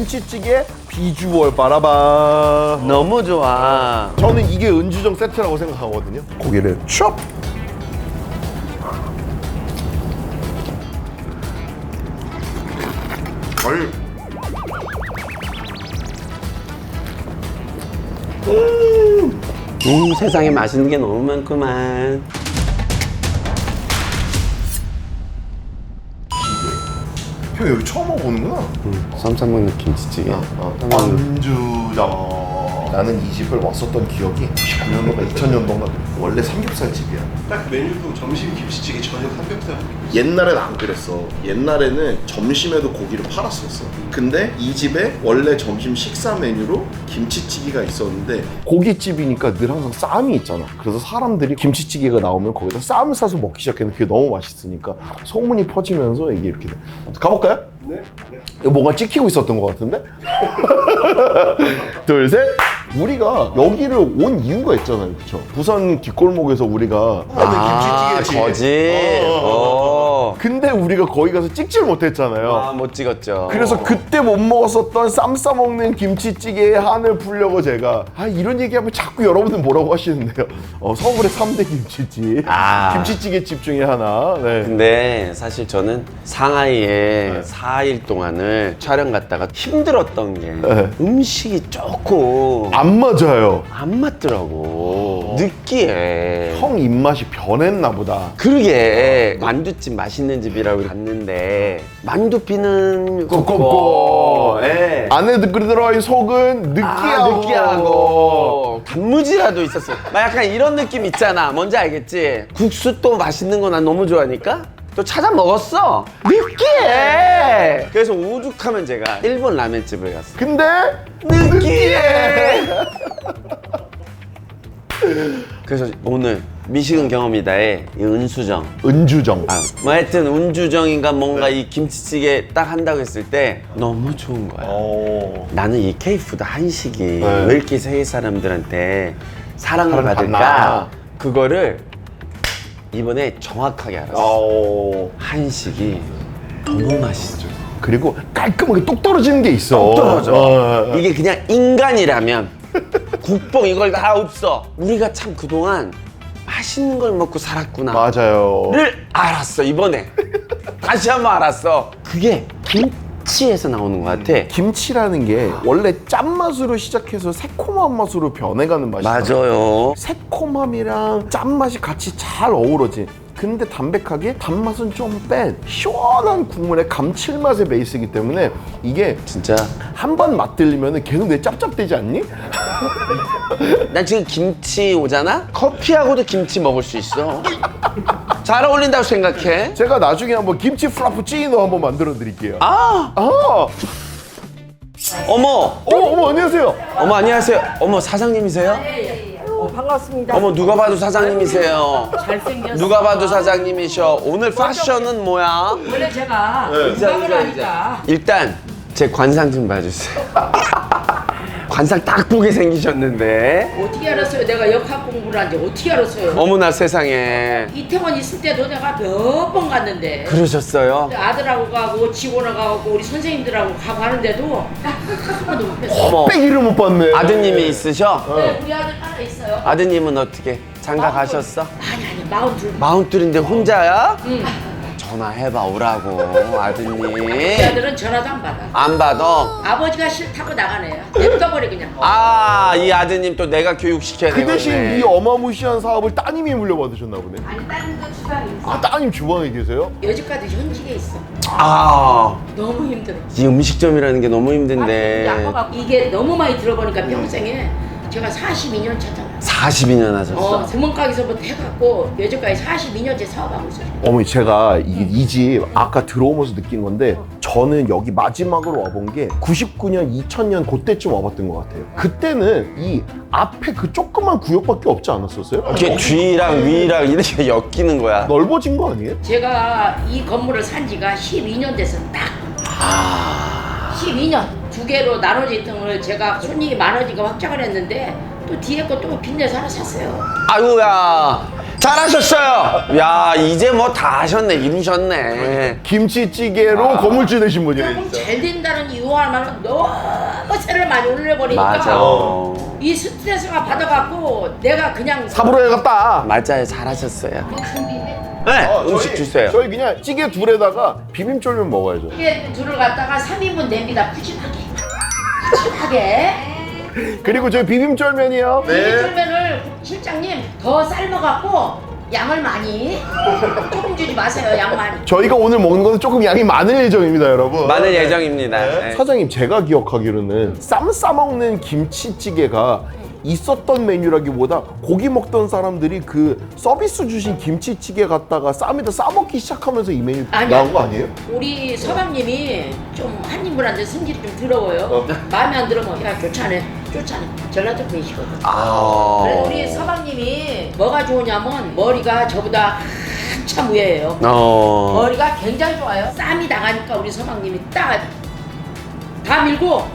김치찌개 비주얼 바라봐. 너무 좋아. 저는 이게 은주정 세트라고 생각하거든요. 고기를 숍. 아니 음, 세상에 맛있는 게 너무 많구만. 형 여기 처음 와보는구나. 쌈 싸먹는 김치찌개. 어, 안주정. 나는 이 집을 왔었던 기억이 99년도가 2000년도인가 원래 삼겹살 집이야. 딱 메뉴도 점심 김치찌개 저녁 삼겹살 옛날엔 안 그랬어. 옛날에는 점심에도 고기를 팔았었어. 근데 이 집에 원래 점심 식사 메뉴로 김치찌개가 있었는데 고깃집이니까 늘 항상 쌈이 있잖아. 그래서 사람들이 김치찌개가 나오면 거기다 쌈을 싸서 먹기 시작했는데 그게 너무 맛있으니까 소문이 퍼지면서 이게 이렇게 돼. 가볼까요? 네? 네. 이거 뭔가 찍히고 있었던 것 같은데? 둘, 셋. 우리가 여기를 온 이유가 있잖아요, 그렇죠? 부산 뒷골목에서 우리가 아, 김치찌개집. 거지. 어. 어. 근데 우리가 거기 가서 찍질 못했잖아요. 아, 못 찍었죠. 그래서 그때 못 먹었었던 쌈 싸먹는 김치찌개의 한을 풀려고 제가 아 이런 얘기하면 자꾸 여러분들 뭐라고 하시는데요. 어, 서울의 3대 김치집 아. 김치찌개 집 중에 하나. 네. 근데 사실 저는 상하이에 4일 동안을 촬영 갔다가 힘들었던 게 네. 음식이 조금 안 맞아요. 안 맞더라고. 느끼해. 형 입맛이 변했나 보다. 그러게 만두집 맛있는 집이라고 갔는데 만두피는 두껍고, 예. 안에 들어있는 속은 느끼하고. 아, 느끼하고 단무지라도 있었어. 막 약간 이런 느낌 있잖아. 뭔지 알겠지? 국수 또 맛있는 거 난 너무 좋아하니까 또 찾아 먹었어. 느끼해. 그래서 오죽하면 제가 일본 라면집을 갔어. 근데 느끼해. 그래서 오늘 미식은 경험이다의 이 은수정. 은주정. 아, 뭐 하여튼 운주정인가 뭔가 이 김치찌개 딱 한다고 했을 때 너무 좋은 거야. 어. 나는 이 K푸드 한식이 네. 왜 이렇게 세계 사람들한테 사랑을 사랑을 받을까? 그거를 이번에 정확하게 알았어. 어. 한식이 너무 맛있죠. 그리고 깔끔하게 똑 떨어지는 게 있어. 똑 떨어져. 어. 이게 그냥 인간이라면 국뽕 이걸 다 없어. 우리가 참 그동안 맛있는 걸 먹고 살았구나. 맞아요. 를 알았어 이번에 다시 한번 알았어. 그게 김치에서 나오는 것 같아. 김치라는 게 원래 짠맛으로 시작해서 새콤한 맛으로 변해가는 맛이잖아요. 맞아요. 새콤함이랑 짠맛이 같이 잘 어우러진 근데 담백하게 단맛은 좀 뺀 시원한 국물의 감칠맛의 베이스이기 때문에 이게 진짜 한 번 맛들리면 계속 내 짭짭대지 않니? 난 지금 김치 오잖아? 커피하고도 김치 먹을 수 있어. 잘 어울린다고 생각해. 제가 나중에 한번 김치 프라푸치노 한번 만들어 드릴게요. 아, 아, 어, 어머, 어머 안녕하세요. 어머 안녕하세요. 어머 사장님이세요? 어, 반갑습니다. 어머 누가 봐도 사장님이세요. 잘생겼어. 누가 봐도 사장님이셔. 오늘 패션은 뭐야? 원래 제가 네. 음악을 하니까 일단 제 관상 좀 봐주세요. 관상 딱 보게 생기셨는데. 어떻게 알았어요? 내가 역학 공부를 한지 어떻게 알았어요? 어머나 세상에. 이태원 있을 때도 내가 몇 번 갔는데 그러셨어요? 아들하고 가고 직원하고 가고 우리 선생님들하고 가고 하는데도 한 번도 못 뵀어. 어머. 빼기를 못 봤네. 아드님이 있으셔? 네, 우리 아들 하나 있어요. 아드님은 어떻게? 장가 가셨어? 아니 아니 마흔 둘. 마흔둘인데 혼자야? 응. 전화해봐 오라고 아드님 아들은 전화도 안 받아. 안 받아? 아버지가 싫다고 나가네요. 냅둬버려 그냥. 아 이 아드님 또 내가 교육시켜야 그 대신 되겠네 이 어마무시한 사업을 따님이 물려받으셨나 보네. 아니 다른 거 주방에 있어. 아 따님 주방에 계세요? 여지까지 현직에 있어. 아, 너무 힘들어. 이 음식점이라는 게 너무 힘든데 이게 너무 많이 들어보니까 평생에 제가 42년 차잖아. 42년 어, 하셨어 세문가게서부터 해갖고 여지까지 42년째 사업하고 있어요. 어머니 제가 이 집 아까 들어오면서 느낀 건데 저는 여기 마지막으로 와본 게 99년 2000년 그때쯤 와봤던 것 같아요 그때는 이 앞에 그 조그만 구역밖에 없지 않았었어요? 이렇게 뒤랑 위랑 이렇게 엮이는 거야 넓어진 거 아니에요? 제가 이 건물을 산 지가 12년 돼서 딱. 아. 12년. 두 개로 나눠져 있던 걸 제가 손님이 많아지니까 확장을 했는데 또 뒤에 거 또 빚내서 하나 샀어요. 아이고야 잘하셨어요. 야 이제 뭐 다 하셨네 이루셨네. 김치찌개로 건물주 되신 분이에요. 조금 잘 된다는 이유 하나는 너무 세를 많이 올려버리니까 맞아. 이 스트레스가 받아갖고 내가 그냥 삽으로 해갔다. 맞아요 잘하셨어요. 네 어, 음식 저희- 주세요. 저희 그냥 찌개 둘에다가 비빔쫄면 먹어야죠. 이게 둘을 갖다가 3인분 냅니다 푸짐하게 푸짐하게 그리고 저희 비빔쫄면이요. 이 쫄면을 실장님 더 삶아갖고 양을 많이 조금 주지 마세요 양 많이 저희가 오늘 먹는 거는 조금 양이 많을 예정입니다, 여러분. 많을 예정입니다. 네. 사장님 제가 기억하기로는 쌈 싸먹는 김치찌개가 있었던 메뉴라기보다 고기 먹던 사람들이 그 서비스 주신 김치찌개 갖다가 쌈에다 싸먹기 시작하면서 이 메뉴 아니야. 나온 거 아니에요? 우리 서방님이 좀한 인분한테 성질이 좀 더러워요 마음에 안 들으면 야 좋잖아 좋잖아 전라도 분이시거든 아. 그래서 우리 서방님이 뭐가 좋으냐면 머리가 저보다 한참 위에요 어. 머리가 굉장히 좋아요. 쌈이 나가니까 우리 서방님이 딱 다 밀고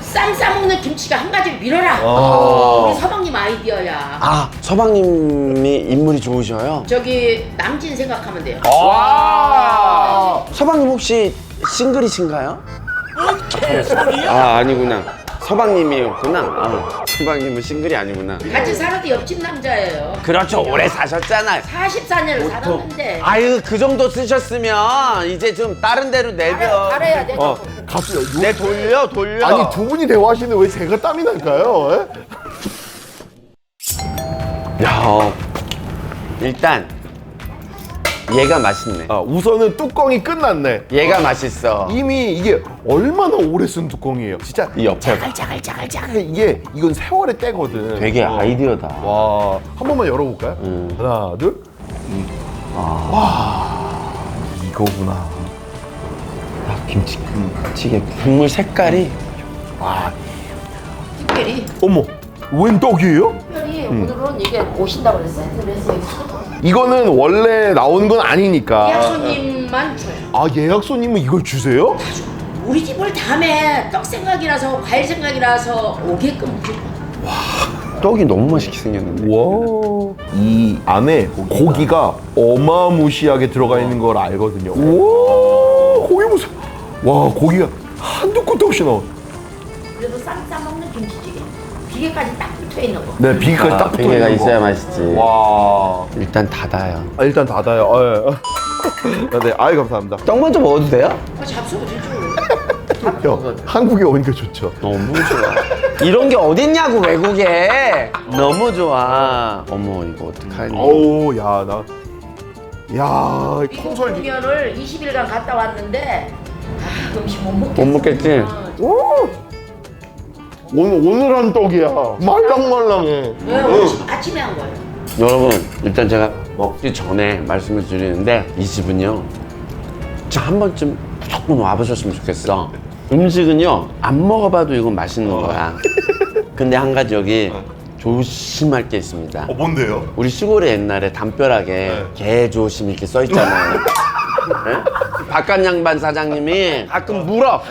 쌈 싸먹는 김치가 한 가지를 밀어라. 아. 우리 서방님 아이디어야. 아 서방님이 인물이 좋으셔요. 저기 남진 생각하면 돼요. 와! 서방님 혹시 싱글이신가요? 아 아니구나. 서방님이었구나. 아, 서방님은 싱글이 아니구나. 같이 살아도 옆집 남자예요. 그렇죠. 오래 사셨잖아요. 44년을 살았는데 아유 그 정도 쓰셨으면 이제 좀 다른 데로 내려. 잘해, 잘해야 돼. 어, 갑자기 요- 내 돌려 돌려. 아니 두 분이 대화하시는데 왜 제가 땀이 날까요? 예? 야 일단 얘가 맛있네. 아, 우선은 뚜껑이 끝났네. 얘가 맛있어. 이미 이게 얼마나 오래 쓴 뚜껑이에요. 진짜 이 옆에 짜글짜글짜글 이게 이건 세월의 때거든. 되게 어. 아이디어다. 와, 한 번만 열어볼까요? 음. 하나, 둘. 와, 이거구나. 아, 김치찌개 국물 색깔이 와, 특별히 어머, 웬 떡이에요? 특별히 오늘은 이게 오신다고 그랬어요. 그래서 이거 는 원래 나오는 건 아니니까. 예약 손님만 줘요. 아, 예약 손님은 이걸 주세요? 우리 집을 다음에 떡 생각이라서 과일 생각이라서 오게끔 무조건. 떡이 너무 맛있게 생겼는데. 와, 이 안에 고기가 어마무시하게 들어가 있는 걸 알거든요. 와, 고기 보세요. 와, 고기가 한두 끝도 없이 나와. 그래도 쌈 싸 먹는 김치찌개. 비계까지 딱 붙어 있는 거. 네, 비계까지 딱 붙어 비계가 있는 거. 있어야 맛있지. 와, 일단 닫아요. 아, 일단 닫아요. 아, 예. 아, 네, 아이 감사합니다. 떡 먼저 먹어도 돼요? 아, 잡수고 주죠. 형, 한국에 오니까 좋죠. 너무 좋아. 이런 게 어딨냐고 외국에. 너무 좋아. 어머 이거 어떡하니? 어우, 야, 나, 야, 미국 콩설기. 공연을 20일간 갔다 왔는데 아, 음식 못 먹겠어. 못 먹겠지? 오! 오늘 오늘 한 떡이야. 말랑말랑해. 왜 오늘 아침에 한 거예요? 여러분 일단 제가 먹기 전에 말씀을 드리는데 이 집은요 진짜 한 번쯤 무조건 와보셨으면 좋겠어 음식은요 안 먹어봐도 이건 맛있는 거야 근데 한 가지 여기 조심할 게 있습니다 뭔데요? 우리 시골에 옛날에 담벼락에 개 조심 이렇게 써 있잖아요 네? 바깥 양반 사장님이 가끔 물어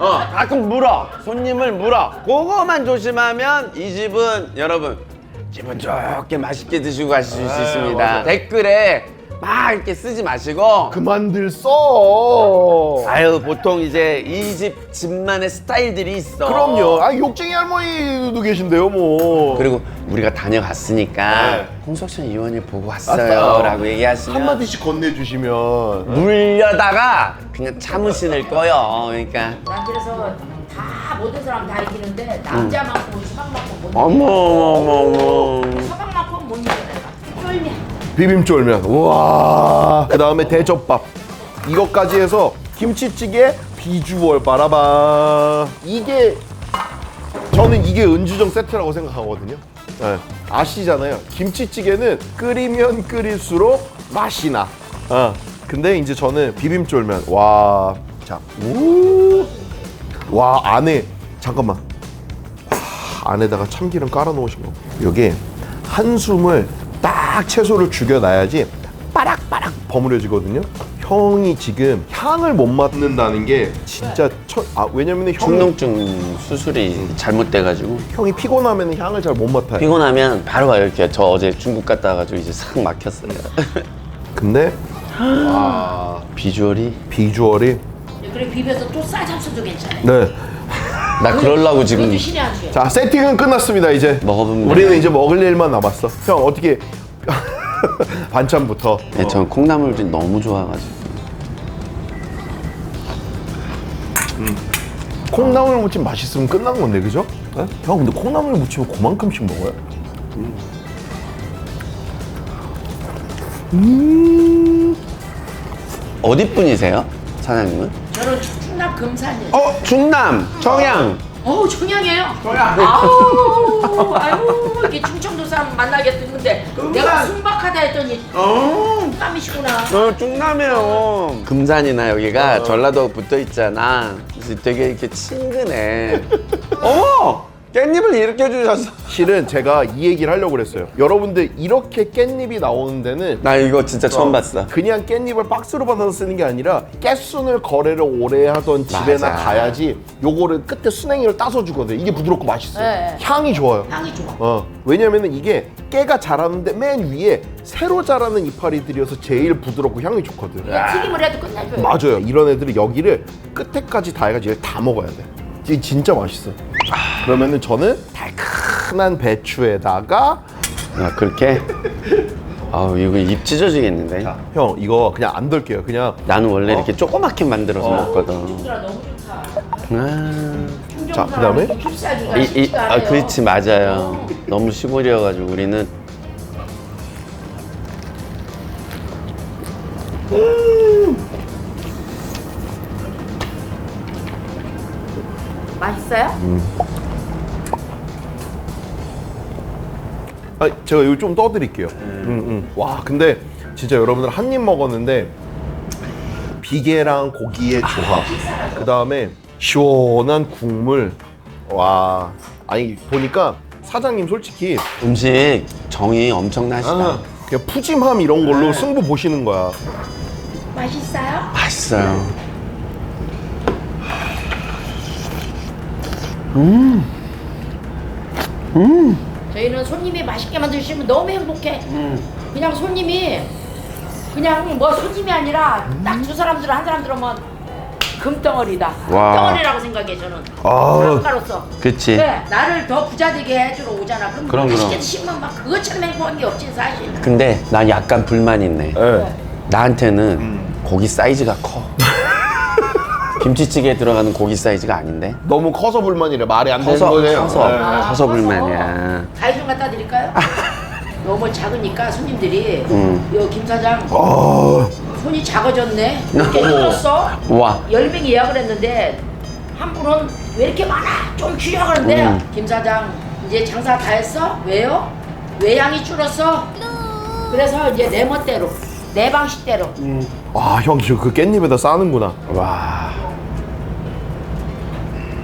어. 가끔 물어. 손님을 물어. 그거만 조심하면 이 집은 여러분 기분 좋게 맛있게 드시고 가실 수 있습니다. 댓글에 막 이렇게 쓰지 마시고 그만들 써. 아유 보통 이제 이 집 집만의 스타일들이 있어 그럼요. 아, 욕쟁이 할머니도 계신데요, 뭐. 그리고 우리가 다녀갔으니까 네. 홍석천 의원을 보고 왔어요. 왔어요 라고 얘기하시면 한 마디씩 건네주시면. 물려다가 그냥 참으시는 거요. 그러니까 난 그래서 다 모든 사람 다 이기는데 남자만큼 우리 서방만큼 못 어머 어머 어머 비빔쫄면. 우와. 그 다음에 대접밥. 이것까지 해서 김치찌개 비주얼 바라봐. 이게 저는 이게 은주정 세트라고 생각하거든요. 네. 아시잖아요. 김치찌개는 끓이면 끓일수록 맛이 나. 어. 근데 이제 저는 비빔쫄면. 와. 자. 우. 와, 안에 잠깐만. 와, 안에다가 참기름 깔아 놓으신 거. 요게 한숨을 딱 채소를 죽여 놔야지 빠락빠락 버무려지거든요. 형 형이 지금 향을 못 맡는다는 게 진짜 첫, 아 왜냐면 형이, 충농증 수술이 잘못돼가지고 형이 피곤하면 향을 잘 못 맡아요. 피곤하면 바로 와요 이렇게 저 어제 중국 갔다 와가지고 이제 싹 막혔어요 근데 아 비주얼이 비주얼이 그래 비벼서 또 싸잡숴도 괜찮아요. 네. 나 그러려고 지금 그것도 신의 한 수야. 자 세팅은 끝났습니다 이제. 먹어보면 우리는 이제 먹을 일만 남았어. 형 어떻게 반찬부터. 네, 전 콩나물이 너무 좋아가지고 콩나물 무침 맛있으면 끝난 건데 그죠? 네? 형 근데 콩나물 무침을 그만큼씩 먹어요? 어디 분이세요? 사장님은? 저는 충남 금산이에요. 어 충남 청양 어우 청양이에요. 아우 아유 이게 충청도 사람 만나게 됐는데 내가 순박하다 했더니 충남이시구나. 어 충남이에요. 금산이나 여기가 전라도 붙어 있잖아. 그래서 되게 이렇게 친근해. 어머 깻잎을 이렇게 주셨어 실은 제가 이 얘기를 하려고 그랬어요. 여러분들 이렇게 깻잎이 나오는 데는 나 이거 진짜 처음 봤어 그냥 깻잎을 박스로 받아서 쓰는 게 아니라 깨순을 거래를 오래 하던 집에나 맞아. 가야지 요거를 끝에 순행이를 따서 주거든. 이게 부드럽고 맛있어요. 네. 향이 좋아요. 향이 좋아. 어, 왜냐면은 이게 깨가 자라는데 맨 위에 새로 자라는 이파리들이어서 제일 부드럽고 향이 좋거든. 튀김을 해도 끝내줘요. 맞아요. 이런 애들은 여기를 끝에까지 다 해가지고 얘를 다 먹어야 돼. 이게 진짜 맛있어. 그러면은 저는 달큰한 배추에다가 야 그렇게? 아우 이거 입 찢어지겠는데 형 이거 그냥 안 덜게요. 그냥 나는 원래 이렇게 조그맣게 만들어서 먹거든 너무 좋다. 아, 자, 그다음에? 이, 이, 아. 그렇지 맞아요 너무 시골이어가지고 우리는 있어요? 아, 제가 이거 좀 떠드릴게요. 음, 음. 와, 근데 진짜 여러분들 한 입 먹었는데 비계랑 고기의 조합, 그 다음에 시원한 국물. 와, 아니 보니까 사장님 솔직히 음식 정이 엄청나시다 아, 그냥 푸짐함 이런 걸로 승부 보시는 거야. 맛있어요? 맛있어요 저희는 손님이 맛있게 만드시면 너무 행복해. 그냥 손님이 그냥 뭐 손님이 아니라 딱 두 사람들은 한 사람들은 뭐 금덩어리다. 와. 금덩어리라고 생각해 저는. 아. 작가로서. 그치 그래 나를 더 부자 되게 해주러 오잖아. 그럼, 그럼, 맛있게 그럼. 드시면 막 그것처럼 행복한 게 없지 사실. 근데 난 약간 불만이 있네 네. 나한테는 고기 사이즈가 커 김치찌개에 들어가는 고기 사이즈가 아닌데 너무 커서 불만이래. 말이 안 되는 커서 거네요. 커서 네. 아, 커서 커서. 불만이야 가위 좀 갖다 드릴까요? 너무 작으니까 손님들이 음. 요김 사장 아, 손이 작아졌네. 이렇게 줄었어. 와 열 명이 예약을 했는데 한 분은 왜 이렇게 많아? 좀 줄여 그러는데 음. 김 사장 이제 장사 다 했어? 왜요? 외양이 줄었어? 그래서 이제 내 멋대로 내 방식대로 아, 형 지금 그 깻잎에다 싸는구나. 와.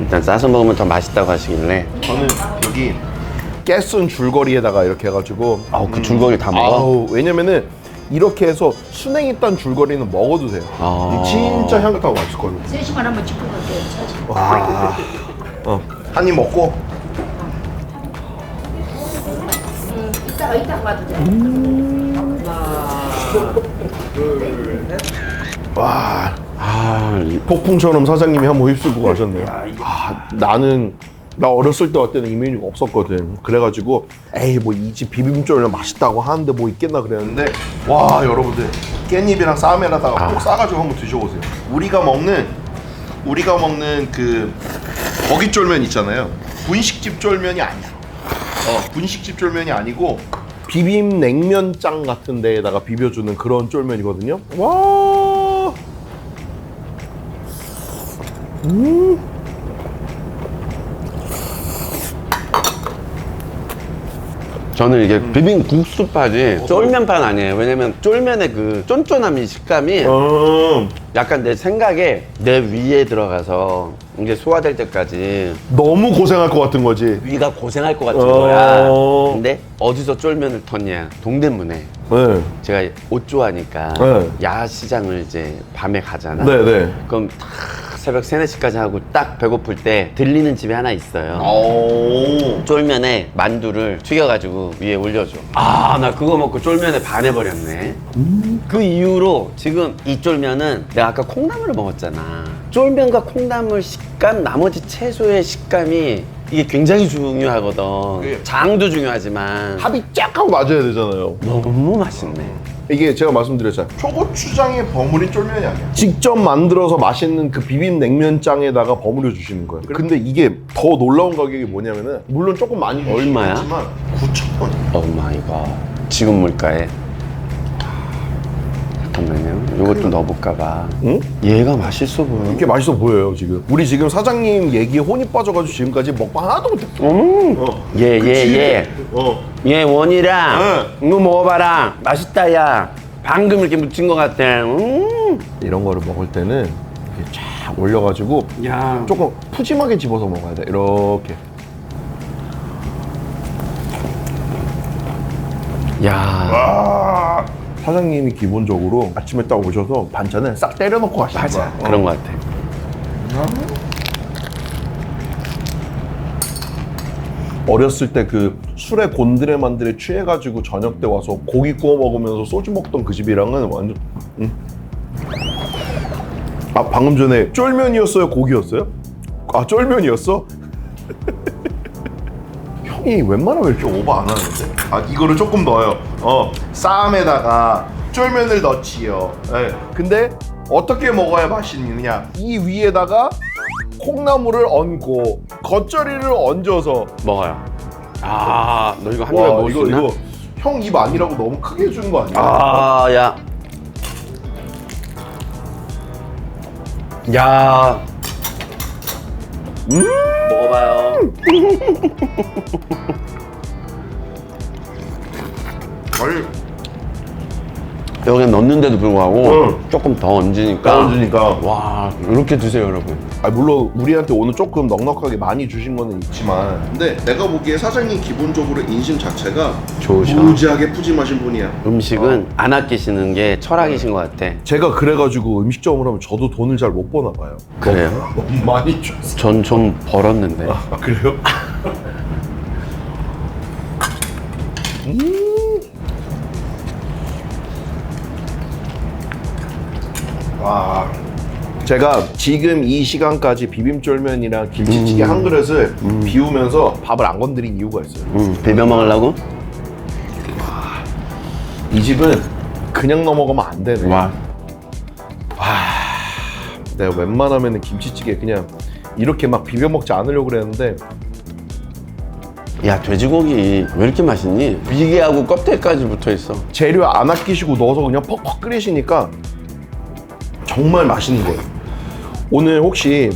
일단 싸서 먹으면 더 맛있다고 하시길래 저는 여기 깨순 줄거리에다가 이렇게 해가지고 아우 그 줄거리 다 먹어? 아우 왜냐면은 이렇게 해서 순행이 딴 줄거리는 먹어도 돼요. 아. 진짜 향긋하고 맛있거든 요. 3시간 한번 사진 와, 어, 한 입 먹고 음, 이따가 이따가 봐도 돼 와 아, 이- 폭풍처럼 사장님이 한번 휩쓸고 가셨네요. 아, 나는 나 어렸을 때 왔을 때는 이 메뉴가 없었거든. 그래가지고 에이 뭐 이 집 비빔밥이랑 맛있다고 하는데 뭐 있겠나 그랬는데 와 여러분들 깻잎이랑 쌈에다가 꼭 싸가지고 한번 드셔보세요. 우리가 먹는 우리가 먹는 그 거기 쫄면 있잖아요. 분식집 쫄면이 아니야. 어 분식집 쫄면이 아니고 비빔 냉면장 같은 데에다가 비벼주는 그런 쫄면이거든요. 와. 저는 이게 비빔국수파지 쫄면판 아니에요. 왜냐면 쫄면의 그 쫀쫀함이 식감이 음. 약간 내 생각에 내 위에 들어가서 이게 소화될 때까지 너무 고생할 것 같은 거지. 위가 고생할 것 같은 어. 거야. 근데 어디서 쫄면을 텄냐? 동대문에. 네. 제가 옷 좋아하니까 네. 야시장을 이제 밤에 가잖아. 네 네. 그럼 딱 새벽 3, 4시까지 하고 딱 배고플 때 들리는 집이 하나 있어요. 오. 쫄면에 만두를 튀겨가지고 위에 올려줘. 아, 나 그거 먹고 쫄면에 반해버렸네. 그 이후로 지금 이 쫄면은 내가 아까 콩나물을 먹었잖아. 쫄면과 콩나물 식감, 나머지 채소의 식감이 이게 굉장히 중요하거든. 장도 중요하지만 합이 쫙 하고 맞아야 되잖아요. 너무 맛있네. 이게 제가 말씀드렸잖아요. 초고추장에 버무린 쫄면이 아니야. 직접 만들어서 맛있는 그 비빔 냉면장에다가 버무려 주시는 거예요. 근데 이게 더 놀라운 가격이 뭐냐면은 물론 조금 많이 얼마야? 주시겠지만 9천 원. 오 마이 갓. 지금 물가에. 잠깐만요. 이것도 넣어볼까 봐. 응? 얘가 맛있어 보여. 이렇게 맛있어 보여요 지금. 우리 지금 사장님 얘기에 혼이 빠져가지고 지금까지 먹방 하나도 못했어. 음. 어. 얘, 그치? 얘, 얘. 어. 얘 원이랑 이거 먹어봐라. 맛있다, 야. 방금 이렇게 묻힌 것 같아. 음. 이런 거를 먹을 때는 이렇게 쫙 올려가지고 야. 조금 푸짐하게 집어서 먹어야 돼. 이렇게. 야. 아, 사장님이 기본적으로 아침에 딱 오셔서 반찬을 싹 때려놓고 가시는 맞아. 거야. 그런 것 같아. 어렸을 때 그 술에 곤드레 만드레 취해가지고 저녁 때 와서 고기 구워 먹으면서 소주 먹던 그 집이랑은 완전. 음. 아 방금 전에 쫄면이었어요, 고기였어요? 아 쫄면이었어? 형이 웬만하면 이렇게 오버 안 하는데? 아 이거를 조금 넣어요. 어 쌈에다가 쫄면을 넣지요. 예. 근데 어떻게 먹어야 맛있느냐? 이 위에다가 콩나물을 얹고 겉절이를 얹어서 먹어요. 아, 너 이거 한 입에 와 먹을 수 이거 있나? 이거 형입 아니라고 너무 크게 해주는 거 아니야? 아, 야. 야. 음. 먹어봐요. 아니 여기 넣는데도 불구하고 응. 조금 더 얹으니까. 떨어지니까 와, 이렇게 드세요, 여러분. 아 물론 우리한테 오늘 조금 넉넉하게 많이 주신 거는 있지만 근데 내가 보기에 사장님 기본적으로 인심 자체가 좋으셔. 무지하게 푸짐하신 분이야 음식은 안 아끼시는 게 철학이신 것 같아. 제가 그래가지고 음식점을 하면 저도 돈을 잘 못 버나 봐요 그래요? 너무 많이 줬어 전 좀 벌었는데. 아 그래요? 음. 와 제가 지금 이 시간까지 비빔쫄면이랑 김치찌개 한 그릇을 비우면서 밥을 안 건드린 이유가 있어요 음, 비벼 먹으려고? 이 집은 그냥 넘어가면 안 되네 와. 내가 웬만하면 김치찌개 그냥 이렇게 막 비벼 먹지 않으려고 그랬는데 야, 돼지고기 왜 이렇게 맛있니? 비계하고 껍데기까지 붙어 있어. 재료 안 아끼시고 넣어서 그냥 퍽퍽 끓이시니까 정말 맛있는 거예요. 오늘 혹시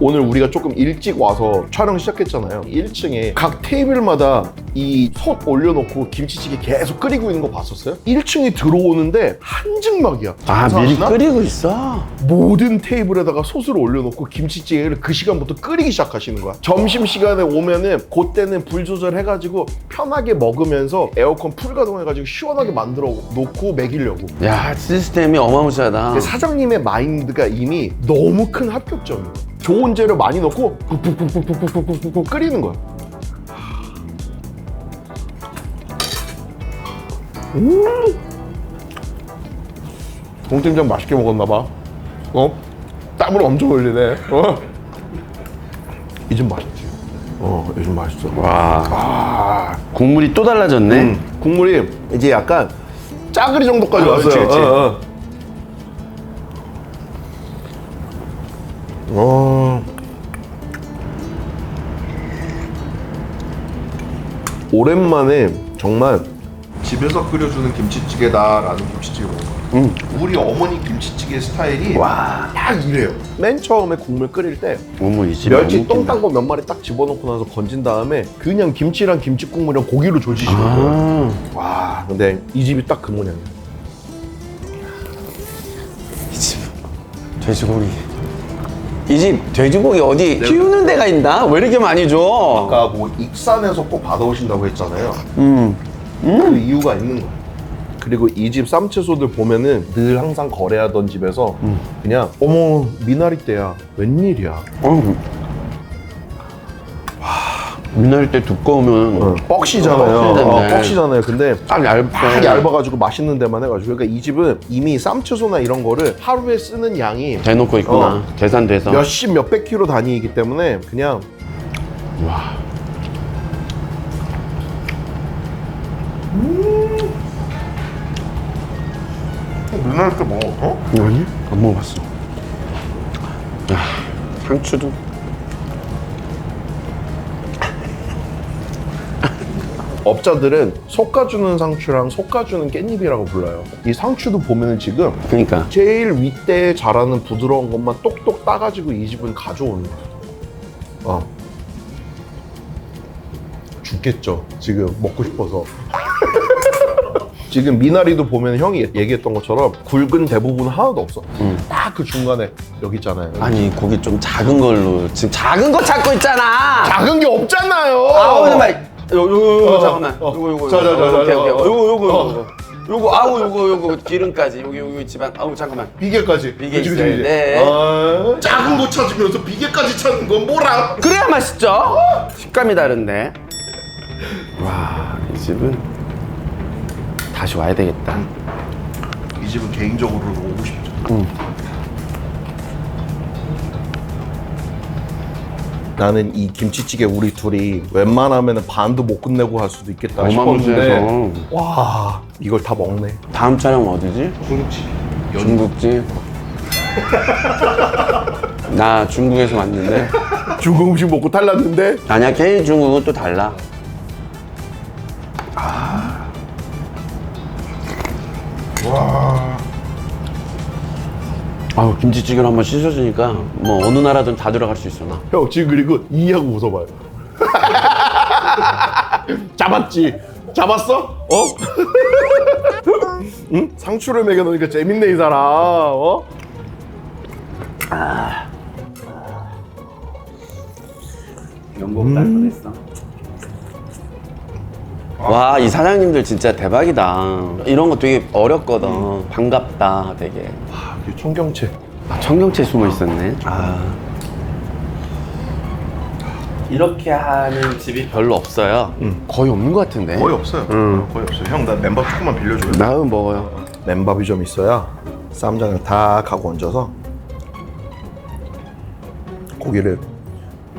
오늘 우리가 조금 일찍 와서 촬영 시작했잖아요. 1층에 각 테이블마다 이솥 올려놓고 김치찌개 계속 끓이고 있는 거 봤었어요? 1층이 들어오는데 한증막이야. 아, 미리 장사하시나? 끓이고 있어. 모든 테이블에다가 솥을 올려놓고 김치찌개를 그 시간부터 끓이기 시작하시는 거야. 점심 시간에 오면은 그때는 불 조절해가지고 편하게 먹으면서 에어컨 풀 가동해가지고 시원하게 만들어 놓고 먹이려고. 야, 시스템이 어마무시하다. 근데 사장님의 마인드가 이미 너무 큰 합격점이에요. 좋은 재료 많이 넣고 푹푹푹푹푹푹푹 끓이는 거야. 음. 동팀장 맛있게 먹었나 봐. 어? 땀을 엄청 흘리네. 어? 이집 맛있지. 어, 요즘 맛있어. 와, 아, 국물이 또 달라졌네. 음, 국물이 이제 약간 짜그리 정도까지 어, 왔어요. 그치, 그치. 어, 어. 어. 오랜만에 정말 집에서 끓여주는 김치찌개다라는 김치찌개 먹은 것 같아요. 음. 우리 어머니 김치찌개 스타일이 와, 딱 이래요. 맨 처음에 국물 끓일 때 어머 이 집이 멸치 너무 똥 웃긴다. 딴거 몇 마리 딱 집어넣고 나서 건진 다음에 그냥 김치랑 김치국물이랑 고기로 조지시는 거예요. 아, 와, 근데 이 집이 딱 그 모양이야. 이 집. 돼지고기. 이 집 돼지고기 어디 네. 키우는 데가 있나? 왜 이렇게 많이 줘? 아까 뭐 익산에서 꼭 받아오신다고 했잖아요. 음. 그 이유가 있는 거예요. 그리고 이 집 쌈채소들 보면은 늘 항상 거래하던 집에서 그냥 어머 미나리 때야 웬일이야 어. 미나리 때 두꺼우면 뻑시잖아요. 어, 뻑시던데. 어, 뻑시잖아요. 근데 딱 얇게. 딱 얇아가지고 맛있는 데만 해가지고 그러니까 이 집은 이미 쌈채소나 이런 거를 하루에 쓰는 양이 대놓고 있구나. 어. 계산돼서. 몇십 몇백 킬로 단위이기 때문에 그냥 와. 미나리 때 먹어. 아니? 안 먹어봤어. 야, 상추도. 업자들은 솎아주는 상추랑 솎아주는 깻잎이라고 불러요. 이 상추도 보면은 지금 그러니까. 제일 윗대에 자라는 부드러운 것만 똑똑 따가지고 이 집은 가져오는 거야. 어. 죽겠죠. 지금 먹고 싶어서. 지금 미나리도 보면 형이 얘기했던 것처럼 굵은 대부분 하나도 없어. 딱그 중간에 여기 있잖아요. 아니 고기 좀 작은 걸로 지금 작은 거 찾고 있잖아. 작은 게 없잖아요. 아우 정말. 요, 요, 요, 요, 어, 잠깐만. 어. 요거, 요거, 자, 자, 자, 자, 오케이, 자, 오케이. 어. 요거, 요거, 어. 요거. 요거, 아우, 요거, 요거, 기름까지. 여기, 여기 집안. 아우, 잠깐만. 비계까지. 비계 그치, 그치, 있어요. 그치. 네. 아, 작은 거 찾으면서 비계까지 찾는 건 뭐라? 그래야 맛있죠? 식감이 다른데. 와, 이 집은 다시 와야 되겠다. 이 집은 개인적으로 오고 싶죠. 나는 이 김치찌개 우리 둘이 웬만하면 반도 못 끝내고 할 수도 있겠다 싶었는데 어마무시해서. 와 이걸 다 먹네. 다음 촬영 어디지? 중국집. 중국집. 나 중국에서 왔는데 중국 음식 먹고 탈났는데 아니야 K 중국은 또 달라. 아우 김치찌개를 한번 씻어주니까 뭐 어느 나라든 다 들어갈 수 있어 나. 형 지금 그리고 이 하고 웃어봐요. 잡았지? 잡았어? 어? 응? 상추를 먹여놓으니까 재밌네 이 사람. 어? 연봉 달성했어. 와, 이 사장님들 진짜 대박이다. 이런 거 되게 어렵거든. 반갑다, 되게. 아, 이게 청경채. 아, 청경채 숨어 있었네. 아. 이렇게 하는 집이 별로 없어요. 거의 없는 것 같은데. 거의 없어요. 응. 거의 없어요. 형, 나 맨밥 조금만 빌려줘요. 나은 먹어요. 맨밥이 좀 있어야 쌈장을 다 하고 얹어서 고기를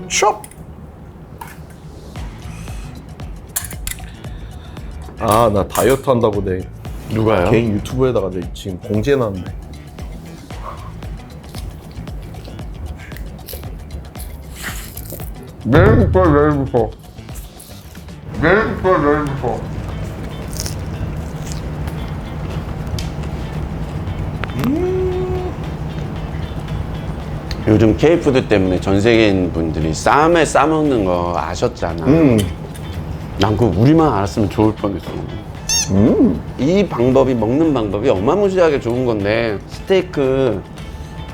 숍! 아, 나 다이어트 한다고 내 누가요? 개인 유튜브에다가 내 지금 공지해놨네. 내일부터 내일부터 내일부터 내일부터 요즘 K푸드 때문에 전 세계인 분들이 쌈에 싸먹는 거 아셨잖아. 음, 난 그거 우리만 알았으면 좋을 뻔했어. 이 방법이 먹는 방법이 어마무시하게 좋은 건데 스테이크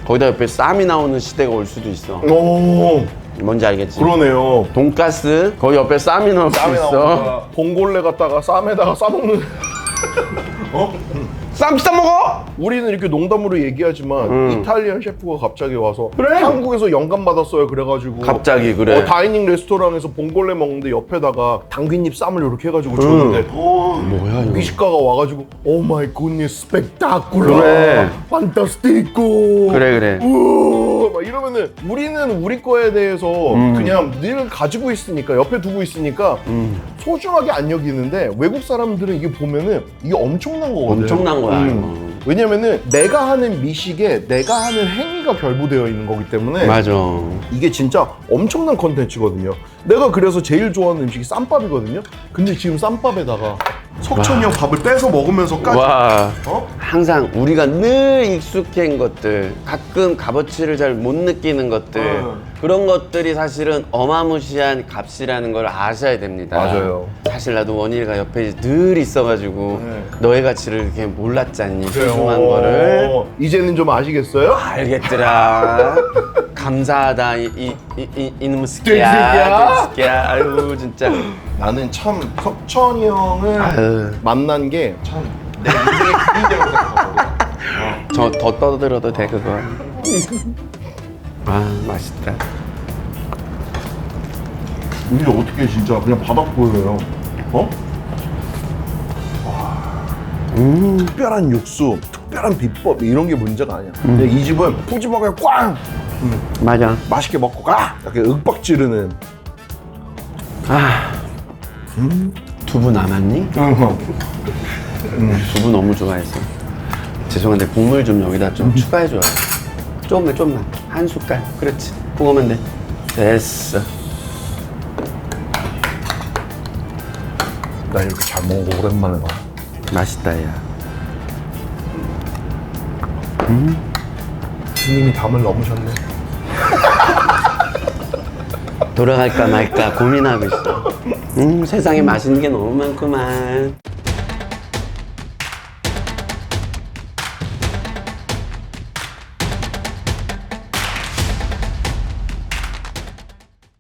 거기다 옆에 쌈이 나오는 시대가 올 수도 있어. 오, 뭔지 알겠지? 그러네요. 돈가스 거기 옆에 쌈이 수 쌈에 있어. 나오니까 봉골레 갖다가 쌈에다가 싸먹는. 쌈싸 먹어? 우리는 이렇게 농담으로 얘기하지만 음. 이탈리안 셰프가 갑자기 와서 한국에서 영감 받았어요 그래가지고 갑자기 그래. 어, 다이닝 레스토랑에서 봉골레 먹는데 옆에다가 당귀잎 쌈을 이렇게 해가지고 줬는데 오, 뭐야 이거? 미식가가 와가지고 오 마이 굿니 스펙타쿨라 그래. 판타스티코 그래 그래. 우와, 막 이러면은 우리는 우리 거에 대해서 음. 그냥 늘 가지고 있으니까 옆에 두고 있으니까 음. 소중하게 안 여기는데 외국 사람들은 이게 보면은 이게 엄청난 거거든. 엄청난 거야, 음. 왜냐면은 내가 하는 미식에 내가 하는 행위가 결부되어 있는 거기 때문에 맞아. 이게 진짜 엄청난 컨텐츠거든요. 내가 그래서 제일 좋아하는 음식이 쌈밥이거든요. 근데 지금 쌈밥에다가 석천이 형 밥을 떼서 먹으면서까지 와. 어? 항상 우리가 늘 익숙한 것들, 가끔 값어치를 잘 못 느끼는 것들, 어. 그런 것들이 사실은 어마무시한 값이라는 걸 아셔야 됩니다. 맞아요. 사실 나도 원일가 옆에 늘 있어가지고 네. 너의 가치를 이렇게 몰랐잖니, 소중한 거를. 어, 이제는 좀 아시겠어요? 알겠더라. 감사하다 이, 이, 이, 이, 이놈의 돼지새끼야. 새끼야 새끼야 아유 진짜 나는 참 석천이 형을 아유. 만난 게 참 내 인생의 길이라고 생각하거든. 저 더 떠들어도 돼 그거 아 맛있다 이게 어떻게 진짜 그냥 바닥 보여요. 어? 음, 특별한 육수, 특별한 비법 이런 게 문제가 아니야. 근데 이 집은 푸짐하게 꽝! 맞아. 맛있게 먹고 가. 이렇게 윽박 지르는. 아. 두부 남았니? 두부 너무 좋아해서. 죄송한데 국물 좀 여기다 좀 추가해줘요. 조금만 조금만. 한 숟갈. 그렇지. 그거면 돼. 됐어. 나 이렇게 잘 먹은 거 오랜만에 봐. 맛있다 야. 스님이 담을 넘으셨네. 돌아갈까 말까 고민하고 있어. 음 세상에 맛있는 게 너무 많구만